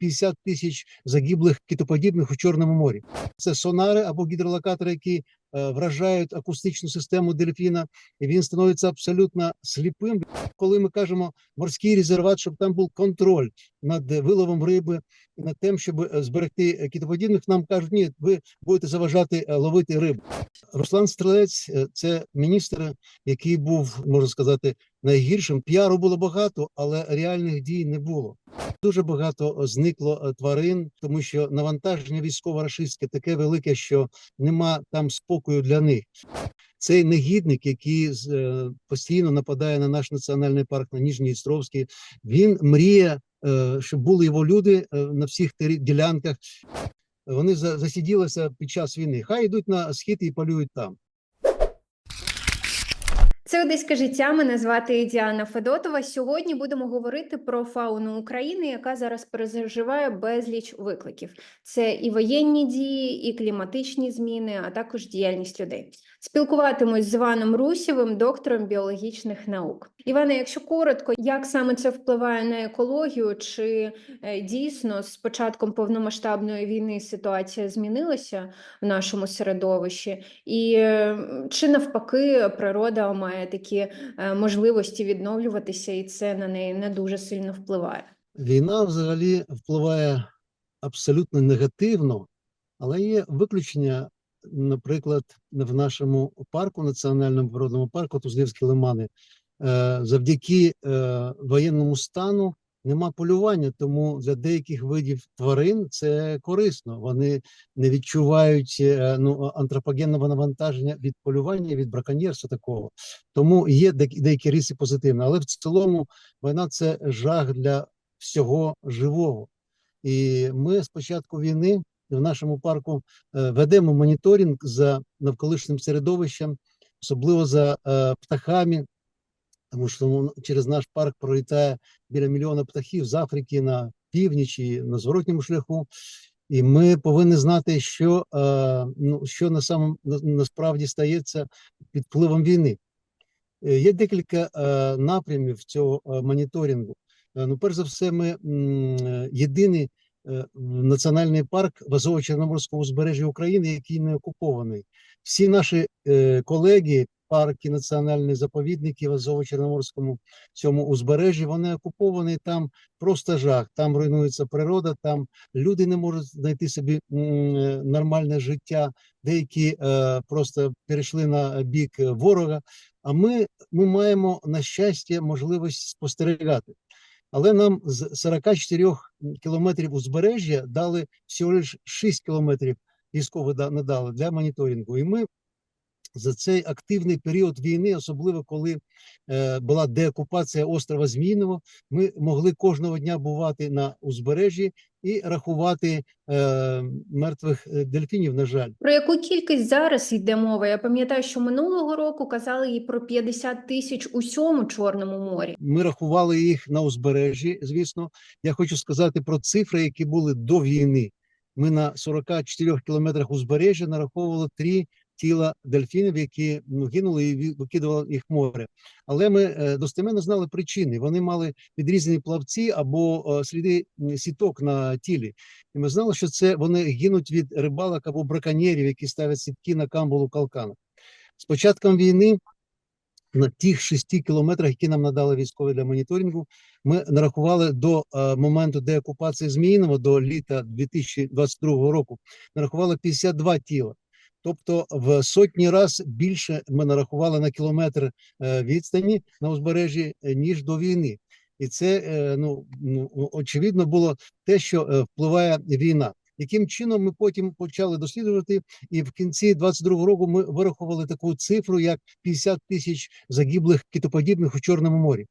50 тисяч загиблих китоподібних у Чорному морі. Це сонари або гідролокатори, які е, вражають акустичну систему дельфіна, і він становиться абсолютно сліпим. Коли ми кажемо морський резерват, щоб там був контроль над виловом риби, над тим, щоб е, зберегти е, китоподібних, нам кажуть, ні, ви будете заважати е, ловити рибу. Руслан Стрелець це міністр, який був, можна сказати, найгіршим. Піару було багато, але реальних дій не було. Дуже багато зникло тварин, тому що навантаження військово-рашистське таке велике, що нема там спокою для них. Цей негідник, який постійно нападає на наш національний парк на Ніжній Істровський, він мріє, щоб були його люди е, на всіх ділянках. Вони за- засиділися під час війни. Хай йдуть на схід і полюють там. Це одеське життя. Мене звати Діана Федотова. Сьогодні будемо говорити про фауну України, яка зараз переживає безліч викликів. Це і воєнні дії, і кліматичні зміни, а також діяльність людей. Спілкуватимусь з Іваном Русєвим, доктором біологічних наук. Іване, якщо коротко, як саме це впливає на екологію? Чи е, дійсно з початком повномасштабної війни ситуація змінилася в нашому середовищі? І е, чи навпаки природа має такі е, можливості відновлюватися, і це на неї не дуже сильно впливає? Війна взагалі впливає абсолютно негативно, але є виключення, наприклад, в нашому парку, національному природному парку Тузлівські лимани, е, завдяки е, воєнному стану нема полювання, тому для деяких видів тварин це корисно. Вони не відчувають е, ну, антропогенного навантаження від полювання, від браконьєрства такого. Тому є деякі риси позитивні. Але в цілому війна це жах для всього живого. І ми з початку війни в нашому парку е, ведемо моніторинг за навколишнім середовищем, особливо за е, птахами, тому що ну, через наш парк пролітає біля мільйона птахів з Африки на північ і на зворотньому шляху. І ми повинні знати, що, е, ну, що на самом, на, насправді стається під впливом війни. Е, Є декілька е, напрямів цього моніторингу. Ну, перш за все, ми єдиний національний парк в Азово-Чорноморського узбережжя України, який не окупований. Всі наші колеги, парки, національні заповідники в Азово-Чорноморському цьому узбережжі, вони окуповані. Там просто жах, там руйнується природа, там люди не можуть знайти собі нормальне життя. Деякі е, просто перейшли на бік ворога. А ми, ми маємо на щастя можливість спостерігати. Але нам з 44 кілометрів узбережжя дали всього лише 6 кілометрів військово да- надали для моніторингу. І ми за цей активний період війни, особливо коли е, була деокупація острова Зміїного, ми могли кожного дня бувати на узбережжі і рахувати е, мертвих е, дельфінів, на жаль. Про яку кількість зараз йде мова? Я пам'ятаю, що минулого року казали і про 50 тисяч у всьому Чорному морі. Ми рахували їх на узбережжі. Звісно, я хочу сказати про цифри, які були до війни. Ми на 44 кілометрах узбережжя нараховували три тіла дельфінів, які ну, гинули і викидували їх море. Але ми е, достеменно знали причини. Вони мали відрізані плавці або е, сліди сіток на тілі. І ми знали, що це вони гинуть від рибалок або браконьєрів, які ставлять сітки на камбулу калкана. З початком війни на тих шести кілометрах, які нам надали військові для моніторингу, ми нарахували до е, моменту деокупації Зміїного, до літа 2022 року, нарахували 52 тіла. Тобто в сотні раз більше ми нарахували на кілометр е, відстані на узбережжі, е, ніж до війни. І це е, ну, ну очевидно було те, що впливає війна. Яким чином ми потім почали досліджувати, і в кінці 22 року ми вирахували таку цифру, як 50 тисяч загиблих китоподібних у Чорному морі.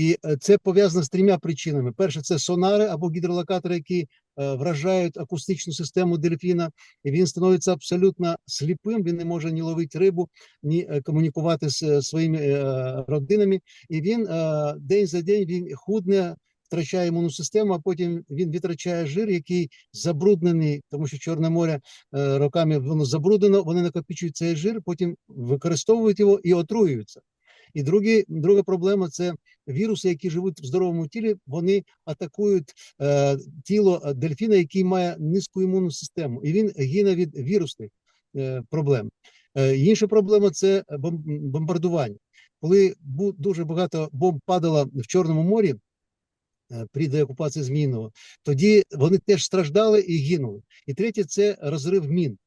І е, це пов'язано з трьома причинами: перше, це сонари або гідролокатори, які е, вражають акустичну систему дельфіна, і він становиться абсолютно сліпим. Він не може ні ловити рибу, ні е, комунікувати з своїми родинами. І він день за день він худне. Втрачає імунну систему, а потім він витрачає жир, який забруднений, тому що Чорне море роками воно забруднено, вони накопичують цей жир, потім використовують його і отруюються. І другі, друга проблема це віруси, які живуть в здоровому тілі. Вони атакують е, тіло е, дельфіна, який має низьку імунну систему, і він гине від вірусних е, проблем. Е, інша проблема це бом- бомбардування. Коли дуже багато бомб падало в Чорному морі е, при деокупації Зміїного, тоді вони теж страждали і гинули. І третє це розрив мін.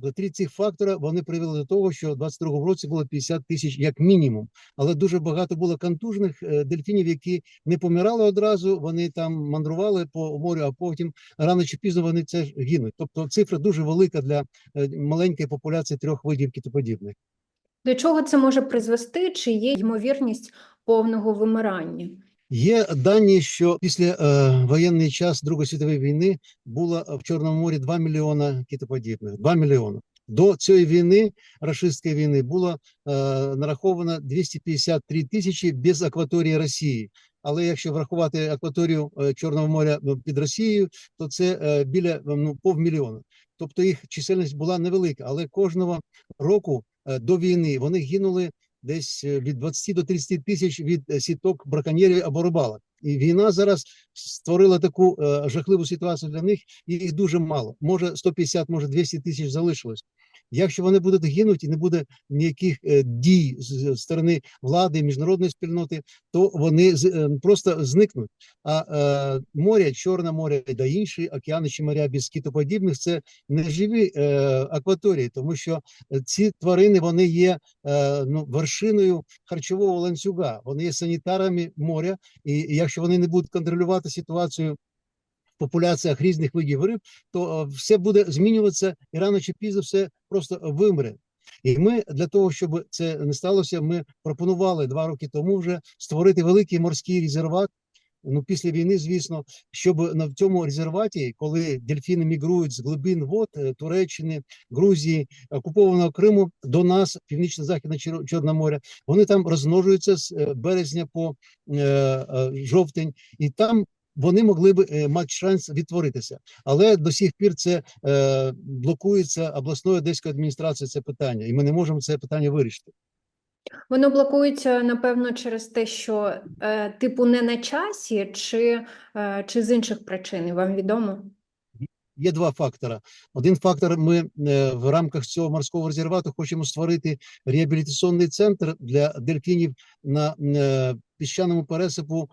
Тобто три цих фактора вони привели до того, що в 22-му році було 50 тисяч як мінімум. Але дуже багато було контужених е, дельфінів, які не помирали одразу. Вони там мандрували по морю, а потім рано чи пізно вони це гинуть. Тобто цифра дуже велика для е, маленької популяції трьох видів китоподібних. До чого це може призвести? Чи є ймовірність повного вимирання? Є дані, що після е, воєнний час Другої світової війни було в Чорному морі 2 мільйона китоподібних. 2 мільйони. До цієї війни, рашистської війни, було е, нараховано 253 тисячі без акваторії Росії. Але якщо врахувати акваторію е, Чорного моря ну, під Росією, то це е, біля е, ну, півмільйона. Тобто їх чисельність була невелика, але кожного року е, до війни вони гинули десь е, від 20 до 30 тисяч від е, сіток браконьєрів або рибалок. І війна зараз створила таку е, жахливу ситуацію для них, їх дуже мало. Може 150, може 200 тисяч залишилось. Якщо вони будуть гинути і не буде ніяких е, дій з сторони влади, міжнародної спільноти, то вони е, просто зникнуть. А е, море, Чорне море та інші океани чи моря без китоподібних це не живі акваторії, тому що ці тварини вони є ну, вершиною харчового ланцюга. Вони є санітарами моря, і якщо вони не будуть контролювати ситуацію популяціях різних видів риб, то е, все буде змінюватися, і рано чи пізно все просто вимре. І ми для того, щоб це не сталося, ми пропонували два роки тому вже створити великий морський резерват. Ну, після війни, звісно, щоб на цьому резерваті, коли дельфіни мігрують з глибин вод е, Туреччини, Грузії, окупованого Криму до нас, північно-західне Чорне море, вони там розмножуються з е, березня по е, жовтень, і там вони могли б е, мати шанс відтворитися. Але до сих пір це е, блокується обласною одеською адміністрацією це питання, і ми не можемо це питання вирішити. Воно блокується, напевно, через те, що е, типу не на часі, чи, е, чи з інших причин, вам відомо? Є два фактора. Один фактор: ми е, в рамках цього морського резервату хочемо створити реабілітаційний центр для дельфінів на е, піщаному пересипу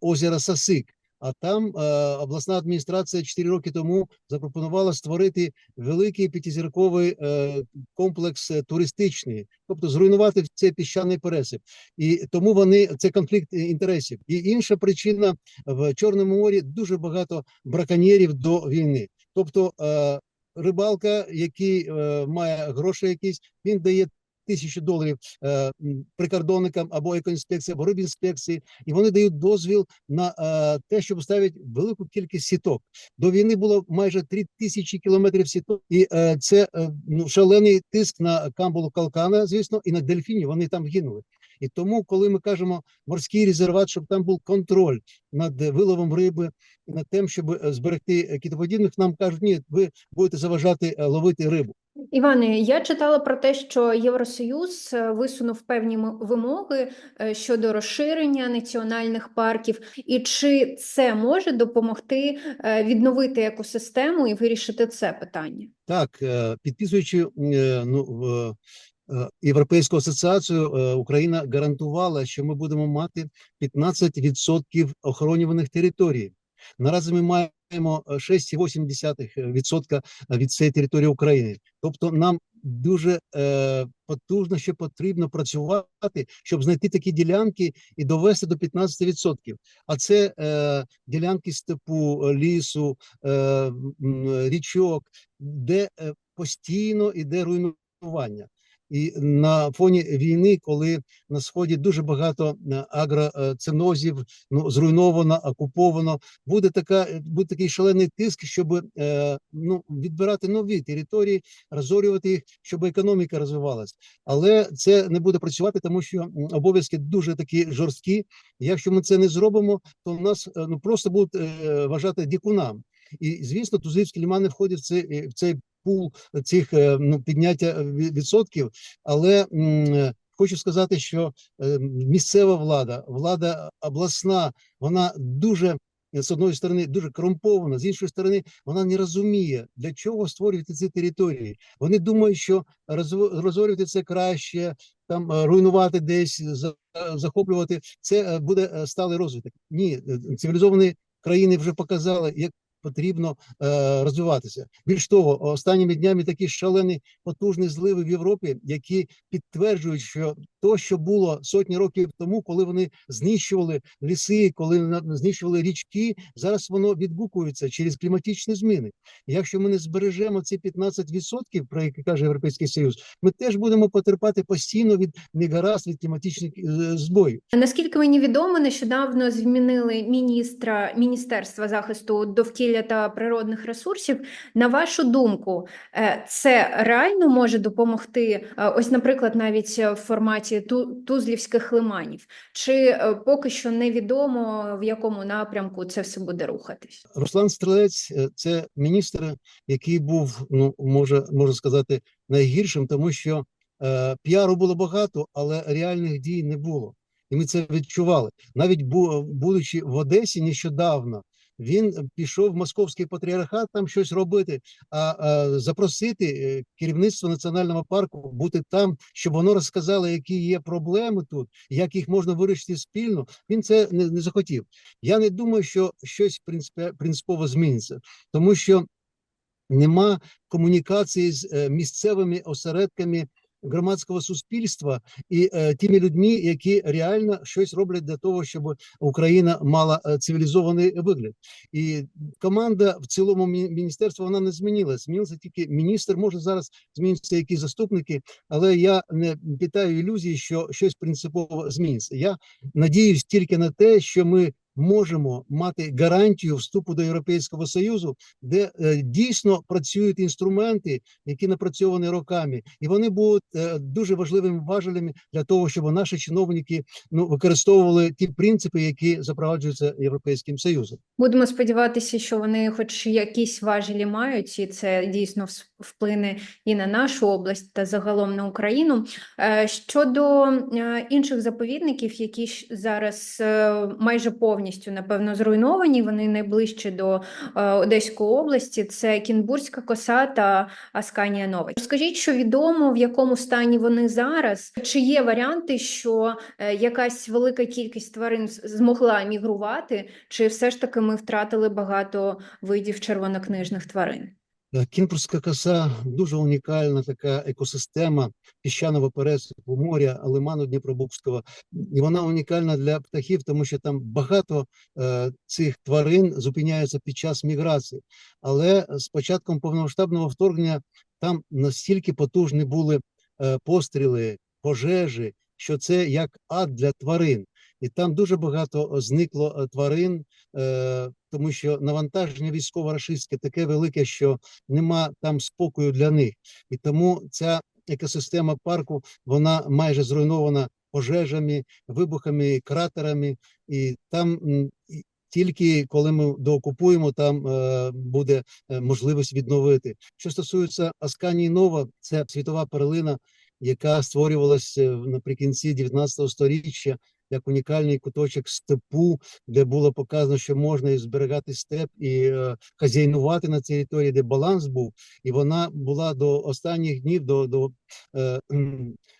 озера Сасик. А там е, обласна адміністрація 4 роки тому запропонувала створити великий п'ятизірковий е, комплекс е, туристичний, тобто зруйнувати цей піщаний пересип. І тому вони це конфлікт е, інтересів. І інша причина в Чорному морі дуже багато браконьєрів до війни. Тобто е, рибалка, який е, має гроші якісь, він дає тисячу доларів е, прикордонникам або екоінспекції, або рибінспекції, і вони дають дозвіл на е, те, щоб ставити велику кількість сіток. До війни було майже 3 тисячі кілометрів сіток, і е, це е, ну, шалений тиск на камбулу калкана, звісно, і на дельфінів. Вони там гинули. І тому, коли ми кажемо морський резерват, щоб там був контроль над виловом риби, над тим, щоб е, зберегти китоподібних, нам кажуть, ні, ви будете заважати е, ловити рибу. Іване, я читала про те, що Євросоюз е, висунув певні вимоги е, щодо розширення національних парків, і чи це може допомогти е, відновити екосистему і вирішити це питання? Так, підписуючи ну, Європейську асоціацію, Україна гарантувала, що ми будемо мати 15% охоронюваних територій. Наразі ми маємо е, 6,8% від цієї території України. Тобто нам дуже е, потужно ще потрібно працювати, щоб знайти такі ділянки і довести до 15%. А це е, ділянки степу, е, лісу, е, річок, де е, постійно іде руйнування. І на фоні війни, коли на сході дуже багато е, агроценозів, ну зруйновано, окуповано, буде така е, буде такий шалений тиск, щоб е, ну відбирати нові території, розорювати їх, щоб економіка розвивалась. Але це не буде працювати, тому що обов'язки дуже такі жорсткі. Якщо ми це не зробимо, то нас ну просто будуть вважати дікунам. І звісно, Тузлівські лімани входять в цей в цей пул цих е, ну, підняття відсотків, але м, хочу сказати, що е, місцева влада, влада обласна, вона дуже е, з одної сторони дуже корумпована, з іншої сторони, вона не розуміє, для чого створювати ці території. Вони думають, що розорювати це краще, там е, руйнувати десь, е, захоплювати це е, буде е, сталий розвиток. Ні, е, цивілізовані країни вже показали, як потрібно е, розвиватися. Більш того, останніми днями такі шалені потужні зливи в Європі, які підтверджують, що то, що було сотні років тому, коли вони знищували ліси, коли знищували річки, зараз воно відгукується через кліматичні зміни. Якщо ми не збережемо ці 15%, про які каже Європейський Союз, ми теж будемо потерпати постійно від негаразд, від кліматичних е, збоїв. Наскільки мені відомо, нещодавно змінили міністра Міністерства захисту довкілля та природних ресурсів. На вашу думку, е, це реально може допомогти? е, Ось, наприклад, навіть в форматі ту- тузлівських лиманів, чи е, поки що невідомо в якому напрямку це все буде рухатись? Руслан Стрелець е, це міністр, який був, ну може, можна сказати, найгіршим, тому що е, піару було багато, але реальних дій не було. І ми це відчували. Навіть бу, будучи в Одесі нещодавно, він пішов в московський патріархат там щось робити, а, а запросити е, керівництво національного парку бути там, щоб воно розказало, які є проблеми тут, як їх можна вирішити спільно. Він це не, не захотів. Я не думаю, що щось принципово зміниться, тому що нема комунікації з е, місцевими осередками громадського суспільства і е, тими людьми, які реально щось роблять для того, щоб Україна мала е, цивілізований вигляд. І команда в цілому мі- міністерства вона не змінилася. Змінився тільки міністр. Може зараз змінються якісь заступники, але я не питаю ілюзії, що щось принципово зміниться. Я надіюсь тільки на те, що ми можемо мати гарантію вступу до Європейського Союзу, де е, дійсно працюють інструменти, які напрацьовані роками, і вони будуть е, дуже важливими важелями для того, щоб наші чиновники ну використовували ті принципи, які запроваджуються Європейським Союзом. Будемо сподіватися, що вони хоч якісь важелі мають, і це дійсно вс- вплине і на нашу область та загалом на Україну. Е, Щодо е, інших заповідників, які зараз е, майже повністю, напевно, зруйновані, вони найближчі до Одеської області, це Кінбурзька коса та Асканія Нова. Скажіть, що відомо, в якому стані вони зараз? Чи є варіанти, що якась велика кількість тварин змогла мігрувати, чи все ж таки ми втратили багато видів червонокнижних тварин? Е, Кінбурзька коса дуже унікальна така екосистема піщаного пересипу моря, лиману Дніпробукського. І вона унікальна для птахів, тому що там багато е, цих тварин зупиняються під час міграції. Але з початком повномасштабного вторгнення там настільки потужні були е, постріли, пожежі, що це як ад для тварин. І там дуже багато зникло е, тварин, е, тому що навантаження військово-рашистське таке велике, що нема там спокою для них. І тому ця екосистема парку вона майже зруйнована пожежами, вибухами, кратерами, і там тільки коли ми доокупуємо, там е, буде е, можливість відновити. Що стосується Асканії Нова, це світова перлина, яка створювалася наприкінці 19 століття як унікальний куточок степу, де було показано, що можна і зберігати степ і е, хазяйнувати на території, де баланс був, і вона була до останніх днів, до, до е,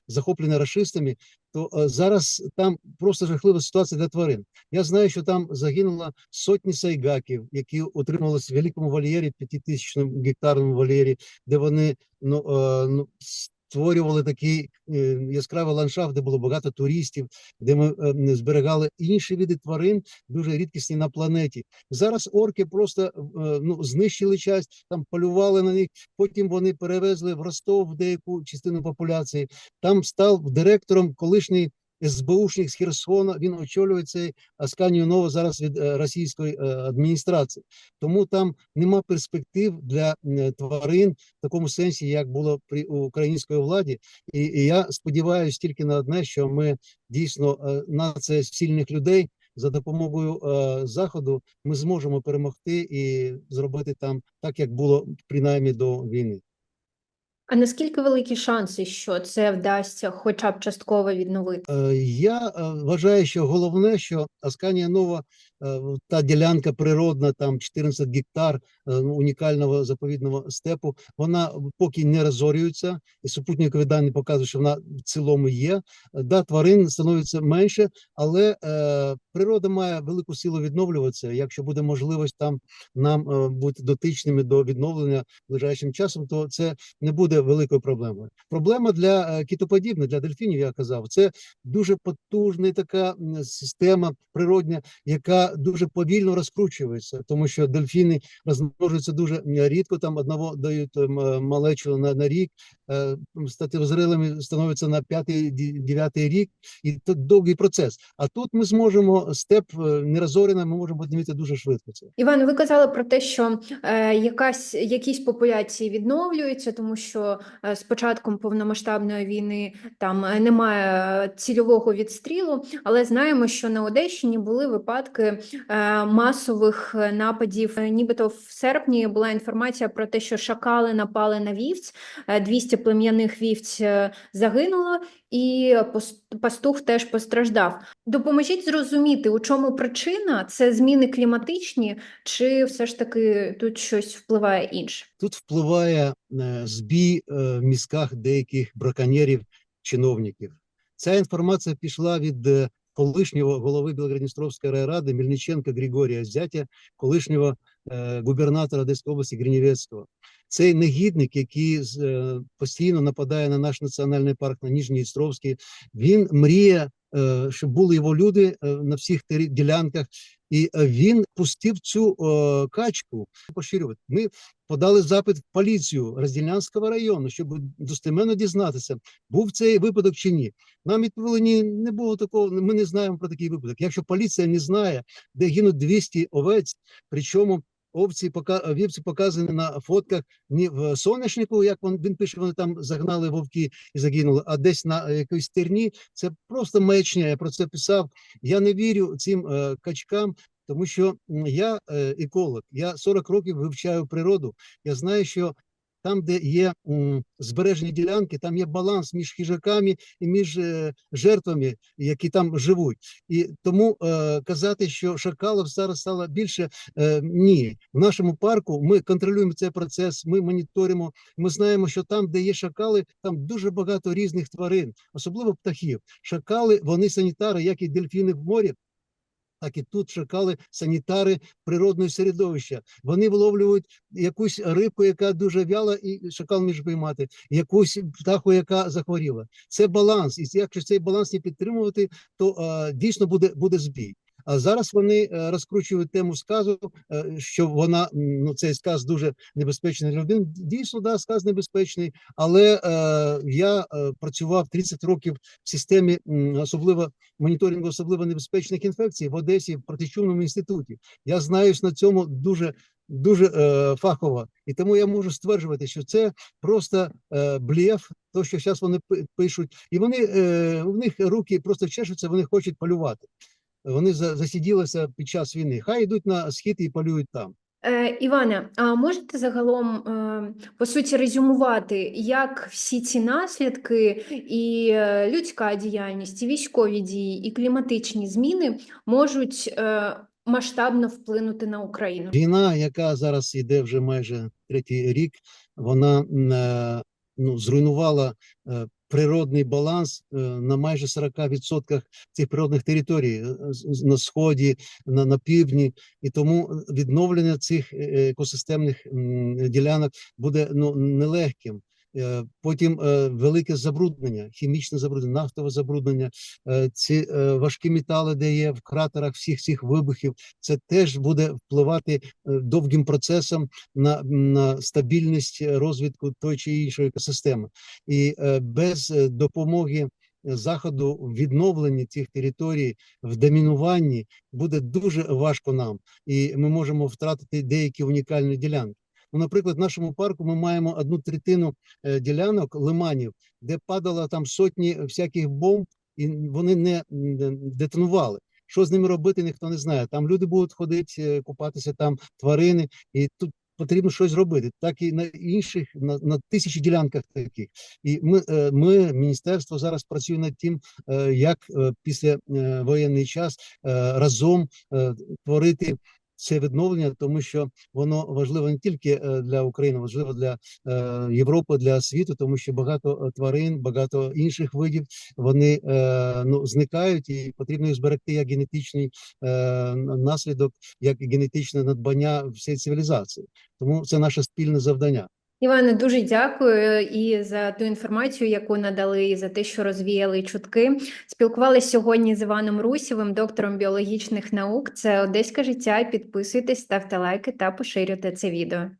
захоплена рашистами. То е, зараз там просто жахлива ситуація для тварин. Я знаю, що там загинуло сотні сайгаків, які утримувалися в великому вольєрі, п'ятитисячному гектарному вольєрі, де вони ну, е, ну створювали такий е, яскравий ландшафт, де було багато туристів, де ми е, зберігали інші види тварин, дуже рідкісні на планеті. Зараз орки просто е, ну, знищили часть, там полювали на них. Потім вони перевезли в Ростов деяку частину популяції. Там став директором колишній СБУшник з Херсона. Він очолює цей Асканію зараз від е, російської е, адміністрації. Тому там нема перспектив для тварин в такому сенсі, як було при української владі. І, і я сподіваюся тільки на одне, що ми дійсно е, нація сильних людей за допомогою е, заходу ми зможемо перемогти і зробити там так, як було принаймні до війни. А наскільки великі шанси, що це вдасться хоча б частково відновити? Е, Я е, вважаю, що головне, що Асканія Нова, та ділянка природна, там 14 гектар е, ну, унікального заповідного степу, вона поки не розорюється, і супутникові дані показують, що вона в цілому є. Е, Да, тварин становиться менше, але е, природа має велику силу відновлюватися. Якщо буде можливість там нам е, бути дотичними до відновлення ближайшим часом, то це не буде великою проблемою. Проблема для е, китоподібних, для дельфінів, я казав, це дуже потужна така система природня, яка дуже повільно розкручується, тому що дельфіни розмножуються дуже рідко. Там одного дають малечу на, на рік, е, стати зрелими становиться на п'ятий, ді- дев'ятий рік, і це довгий процес. А тут ми зможемо степ е, нерозорений, ми можемо піднімати дуже швидко це. Іван, ви казали про те, що е, якась, якісь популяції відновлюються, тому що е, з початком повномасштабної війни там е, немає цільового відстрілу, але знаємо, що на Одещині були випадки масових е, нападів. Е, Нібито в серпні була інформація про те, що шакали напали на вівць, е, 200 плем'яних вівць е, загинуло, і пастух теж постраждав. Допоможіть зрозуміти, у чому причина це зміни кліматичні, чи все ж таки тут щось впливає інше? Тут впливає е, збій е, в мізках деяких браконьєрів, чиновників. Ця інформація пішла від е, колишнього голови Білгородністровської райради Мельниченка Григорія зятя, колишнього е, губернатора Одеської області Гринівецького. Цей негідник, який е, постійно нападає на наш національний парк на Ніжній він мріє, е, щоб були його люди на всіх ділянках, і він пустив цю качку поширювати. Ми подали запит в поліцію Роздільнянського району, щоб достеменно дізнатися, був цей випадок чи ні. Нам відповіли, ні, не було такого. Ми не знаємо про такий випадок. Якщо поліція не знає, де гинуть 200 овець, причому овці пока вівці показані на фотках не в соняшнику, як він, він пише, вони там загнали вовки і загинули, а десь на якоїсь терні. Це просто маячня. Я про це писав. Я не вірю цим е, качкам. Тому що я е, еколог, я 40 років вивчаю природу. Я знаю, що там, де є збережені ділянки, там є баланс між хижаками і між е, жертвами, які там живуть. І тому е, казати, що шакалів зараз стало більше, ні. В нашому парку ми контролюємо цей процес, ми моніторимо. Ми знаємо, що там, де є шакали, там дуже багато різних тварин, особливо птахів. Шакали, вони санітари, як і дельфіни в морі так і тут шукали санітари природного середовища. Вони вловлюють якусь рибку, яка дуже вяла, і шакал між піймати, якусь птаху, яка захворіла. Це баланс. І якщо цей баланс не підтримувати, то а, дійсно буде, буде збій. А зараз вони е, розкручують тему сказу, е, що вона ну цей сказ дуже небезпечний для людини. Дійсно, да, сказ небезпечний, але е, я е, працював 30 років в системі, особливо моніторингу особливо небезпечних інфекцій в Одесі в протичумному інституті. Я знаюсь на цьому дуже дуже е, фахово, і тому я можу стверджувати, що це просто е, блєф, то що зараз вони пи- пишуть, і вони е, у них руки просто чешуться, вони хочуть полювати. Вони за- засиділися під час війни. Хай йдуть на схід і полюють там. Е, Іване, а можете загалом е, по суті резюмувати, як всі ці наслідки і е, людська діяльність, і військові дії, і кліматичні зміни можуть масштабно вплинути на Україну? Війна, яка зараз йде вже майже третій рік, вона ну, зруйнувала природний баланс е, на майже 40% цих природних територій е, на сході, на, на півдні, і тому відновлення цих е, екосистемних ділянок буде ну нелегким. Е, Потім е, велике забруднення, хімічне забруднення, нафтове забруднення, е, ці важкі метали, де є в кратерах всіх цих вибухів, це теж буде впливати довгим процесом на, на стабільність розвитку той чи іншої екосистеми. І без допомоги заходу в відновленні цих територій, в домінуванні буде дуже важко нам, і ми можемо втратити деякі унікальні ділянки. Ну, наприклад, в нашому парку ми маємо одну третину е, ділянок лиманів, де падало там сотні всяких бомб, і вони не детонували. Що з ними робити, ніхто не знає. Там люди будуть ходити, е, купатися, там тварини, і тут потрібно щось зробити, так і на інших, на, на тисячі ділянках таких. І ми, е, ми, міністерство зараз працює над тим, як після воєнний час разом творити це відновлення, тому що воно важливо не тільки е, для України, важливо для е, Європи, для світу, тому що багато е, тварин, багато інших видів вони ну зникають, і потрібно їх зберегти як генетичний наслідок, як генетичне надбання всієї цивілізації. Тому це наше спільне завдання. Іване, дуже дякую і за ту інформацію, яку надали, і за те, що розвіяли чутки. Спілкувалися сьогодні з Іваном Русєвим, доктором біологічних наук. Це Одеське життя. Підписуйтесь, ставте лайки та поширюйте це відео.